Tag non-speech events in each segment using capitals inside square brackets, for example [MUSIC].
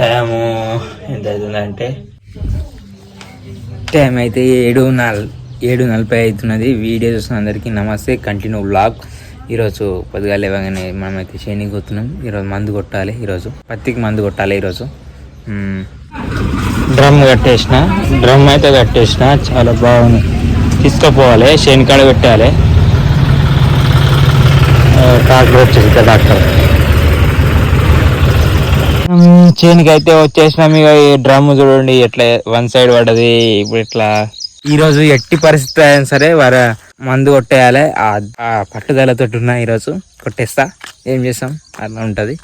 Time ఎంత అవుతుందంటే time అయితే ఏడు నాల్ ఏడు నలభై అవుతున్నది వీడియో చూస్తున్న అందరికీ నమస్తే. Continue blog. ఈరోజు పొద్దుగా లేవగానే మనమైతే చేనికి పోతున్నాం ఈరోజు మందు కొట్టాలి ఈరోజు. పత్తికి మందు కొట్టాలి ఈరోజు. డ్రమ్ కట్టేసిన. డ్రమ్ అయితే కట్టేసిన. చాలా బాగుంది. తీసుకుపోవాలి. శనికాడ పెట్టాలి. డాక్టర్ వచ్చేసి డాక్టర్. చేనికి అయితే వచ్చేసినాం ఇక ఈ డ్రమ్ చూడండి ఎట్లా వన్ సైడ్ పడ్డది ఇప్పుడు ఇట్లా. ఈ రోజు ఎట్టి పరిస్థితి అయినా సరే వారు మందు కొట్టేయాలి. ఆ ఆ పట్టుదలతో ఉన్నా ఈరోజు కొట్టేస్తా. ఏం చేస్తాం? అట్లా ఉంటుంది.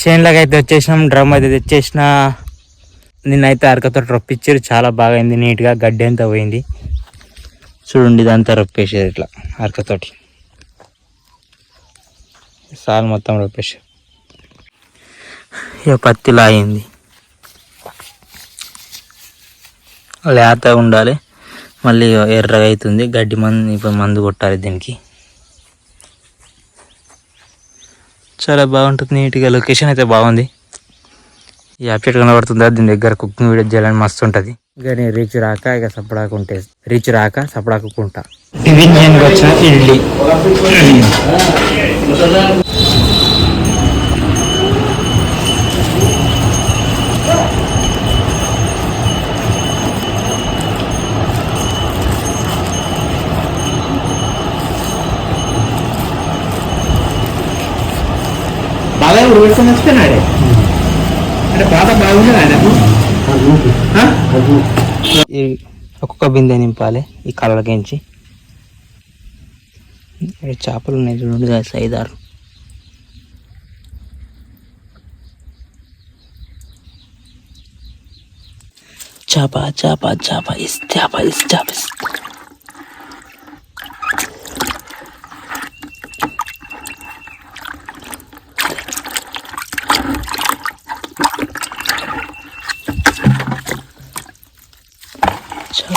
చేనులకు అయితే వచ్చేసినాం డ్రమ్ అయితే తెచ్చేసిన. నిన్నైతే అరకతో రొప్పించారు చాలా బాగా అయింది నీట్గా గడ్డి అంతా పోయింది. చూడండి ఇదంతా రొప్పేసారు ఇట్లా అరకతోటి. సాల్ మొత్తం రొప్పేసారు ఇక పత్తి లాగింది లేత ఉండాలి. మళ్ళీ ఎర్రగా అవుతుంది. గడ్డి మందు ఇప్పుడు మందు కొట్టాలి దీనికి. చాలా బాగుంటుంది. నీట్గా లొకేషన్ అయితే బాగుంది. ఈ అప్డేట్ కనబడుతుందా? దీని దగ్గర కుకింగ్ వీడియో చేయాలని మస్తు ఉంటుంది. ఇక నేను రీచ్ రాక ఇక సపడాకుంటే రీచ్ రాక సపడాకుంటా టిఫిన్ చేయడానికి వచ్చిన ఇడ్లీ ఉడవలసిన వస్తున్నాడే అంటే పాత బాగుంది ఆయనకు? ఈ ఒక్కొక్క బిందె నింపాలి ఈ కళ్ళకించి. చేపలు ఉన్నాయి చూడండి guys, ఐదారు. చేప చేప చేప ఇస్ చేప ఇస్ చేప ఇస్.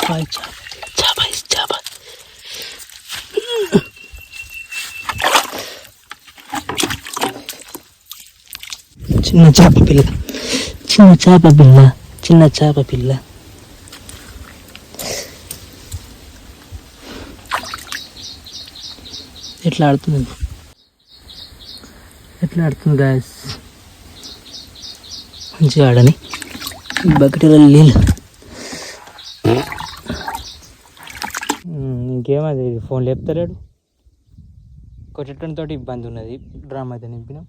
చేప చేప చేప చిన్న చేప పిల్ల చిన్న చేప పిల్ల చిన్న చేప పిల్ల ఎట్లా ఆడుతుంది? ఎట్లా ఆడుతుంది గాయస్ మంచిగా ఆడని. బకెట్లో నీళ్ళు. ఇంకేమది? ఫోన్ లేపుతలేడు. కొట్టడంతో ఇబ్బంది ఉన్నది. డ్రామా అయితే నింపినాం.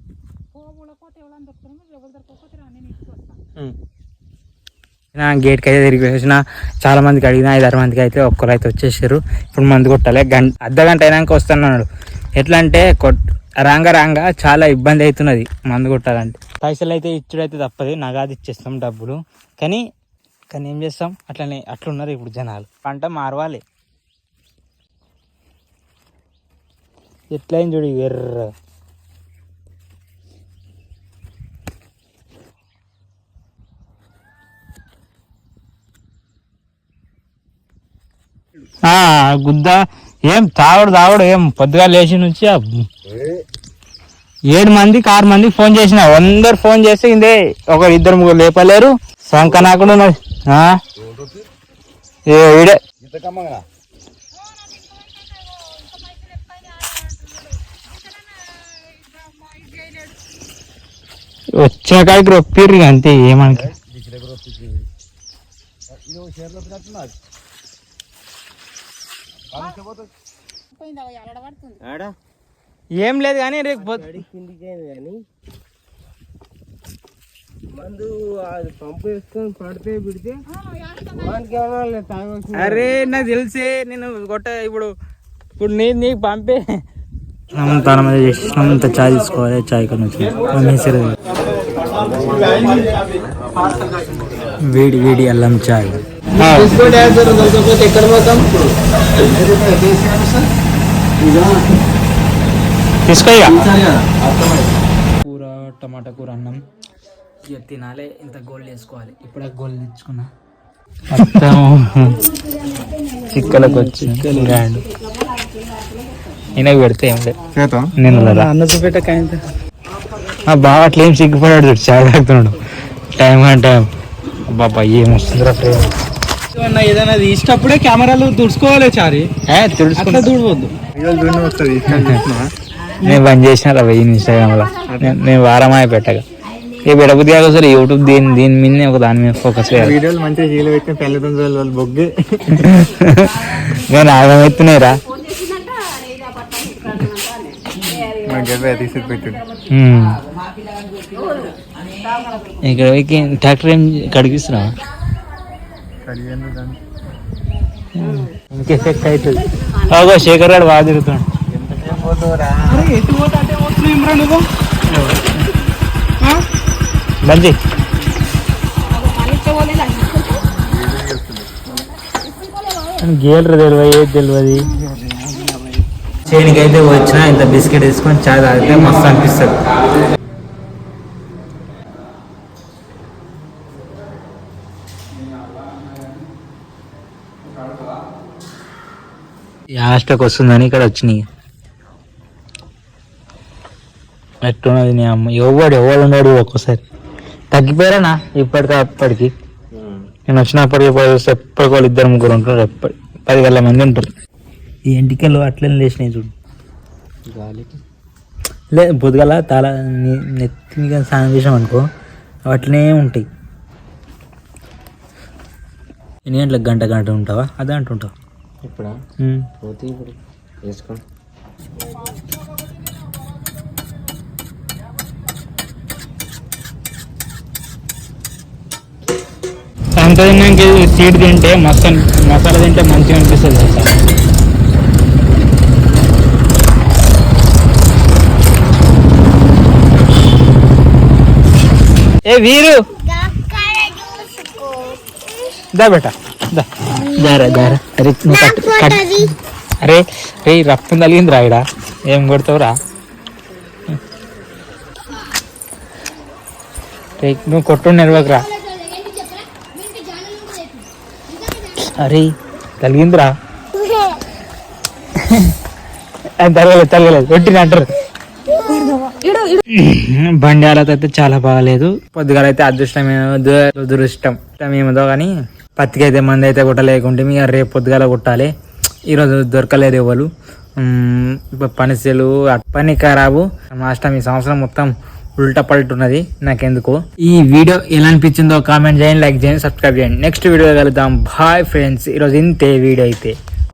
నా గేట్కి అయితే తిరిగి వేసిన చాలా మందికి అడిగిన ఐదు ఆరు మందికి అయితే ఒక్కరు అయితే వచ్చేసారు ఇప్పుడు మందు కొట్టాలి. గంట అర్ధ గంట అయినాక వస్తున్నాడు. ఎట్లా అంటే కొట్ రాంగ రాంగ చాలా ఇబ్బంది అవుతున్నది మందు కొట్టాలంటే. పైసలు అయితే ఇచ్చుడైతే తప్పదు. నగాది ఇచ్చేస్తాం డబ్బులు. కానీ కానీ ఏం చేస్తాం? అట్లనే అట్లున్నారు ఇప్పుడు జనాలు. పంట మారవాలి. ఎట్లయింది చూడు ఎర్ర. ఆ, గుద్ద. ఏం తాగుడు తాగుడు ఏం పొద్దుగా లేచి నుంచి ఏడు మందికి ఆరు మందికి ఫోన్ చేసిన. అందరు ఫోన్ చేస్తే ఇందే ఒక ఇద్దరు ముగ్గురు లేపలేరు. సంక నాకుండా ఏ వచ్చిన కాడికి రొప్పిర్రు ఇక అంతే ఏమనకి ఏం లేదు కానీ రేపు మందు పంపు వేసుకొని పడితే పిడితే అరే నాకు తెలిసే నేను కొట్ట ఇప్పుడు ఇప్పుడు నీ నీకు పంపే. తన మీద చేసినంత చాయ్ తీసుకోవాలి చాయ్ కొన్ని వేడి వేడి అల్లం చాయ్ తీసుకో కూర టమాటా కూర అన్నం. ఇక తినాలి ఇంత గోల్డ్ వేసుకోవాలి. ఇప్పుడే గోల్డ్ తెచ్చుకున్నా. చిక్కలకు వచ్చి గ్రాండ్. ఈయనకు పెడితే ఏం లేదు. నేను అన్న చూపెట్ట కాయంత ఆ బావ అట్లా ఏం సిగ్గుపడాడు చూడు చాయ్ తాగుతున్నాడు టైం అంటే బాబా ఏం వస్తుందిరా ప్రేమ ఏదైనా తీసినప్పుడే కెమెరాలు తుడుచుకోవాలి చారి. తుడుచుకుంటా. తుడవద్దు. నేను బంద్ చేసిన రా వెయ్యి ఇన్స్టాగ్రామ్లో నేను- నేను వారమాయ పెట్టగా. ఏ బిడబుద్ధి కాదు సరే యూట్యూబ్ దీని దీని మీదనే ఒక దాని మీద ఫోకస్ చేయాలి. వీడియోలు మంచిగా చీలు పెట్టిన పెళ్ళతుంది వాళ్ళు బొగ్గే. [LAUGHS] నేను ఆగమెత్తున్నాయిరా తీసి పెట్టు ఇక్కడ పోయి ట్రాక్టర్ ఏం కడిగిస్తున్నావా? ఇంకెఫెక్ట్ అవుతుంది? అగో శేఖర్ గారు బాగా తిరుగుతాడు మంచి గేలరు తెలియదు ఏది తెలియదు చేనికి అయితే వచ్చినా ఇంత బిస్కెట్ తీసుకొని చాయ్ తాగితే మస్తు అనిపిస్తుంది. లాస్ట్కి వస్తుందని ఇక్కడ వచ్చినాయి. ఎట్టున్నది నీ అమ్మ? ఎవడు ఎవడు ఉన్నాడు ఒక్కోసారి. తగ్గిపోయారా ఇప్పటికి అప్పటికి? నేను వచ్చినప్పటికి పోయి చూస్తే ఎప్పటికి వాళ్ళు ఇద్దరు ముగ్గురు ఉంటారు ఎప్పటి పది గల మంది ఉంటారు. ఈ ఎంటికలు అట్లనే లేచినాయి చూడు. లే పొద్దుగల తల నెత్తి మీద స్నానం చేసాం అనుకో అట్లనే ఉంటాయి. ఎన్ని గంటలకు గంట గంట ఉంటావా? అదే అంటుంటావు. ఇప్పుడా. పోతే ఇప్పుడు అంత తిన్నాక సీడ్ తింటే మస్తు అన్- మసాలా తింటే మంచిగా అనిపిస్తుంది తెలుసా? ఏ వీరు? దా బేట దా. దారా దారా అరే రే రక్తం తగిలింది రా ఏం కొడతావురా రే? నువ్వు కొట్టు నెరవకరా అరే తగిలిందిరా అది [LAUGHS] తగలేదు తగలేదు పెట్టిన అంటారు. బండి అయితే చాలా బాగాలేదు. పొద్దుగాల అయితే అదృష్టం దు- దురదృష్టం. ఏమదో కానీ పత్తికి అయితే మంది అయితే కొట్టలేకుంటే మీ రేపు పొద్దుగాల కొట్టాలి. ఈరోజు దొరకలేరు ఎవరు. ఇప్పుడు పనిసెలు పని ఖరాబు. మాస్టర్ ఈ సంవత్సరం మొత్తం ఉల్టా పల్టున్నది నాకెందుకు. ఈ వీడియో ఎలా అనిపించిందో కామెంట్ చేయండి లైక్ చేయండి సబ్స్క్రైబ్ చేయండి. నెక్స్ట్ వీడియో కలుద్దాం. Bye friends. ఈరోజు ఇంతే వీడియో అయితే.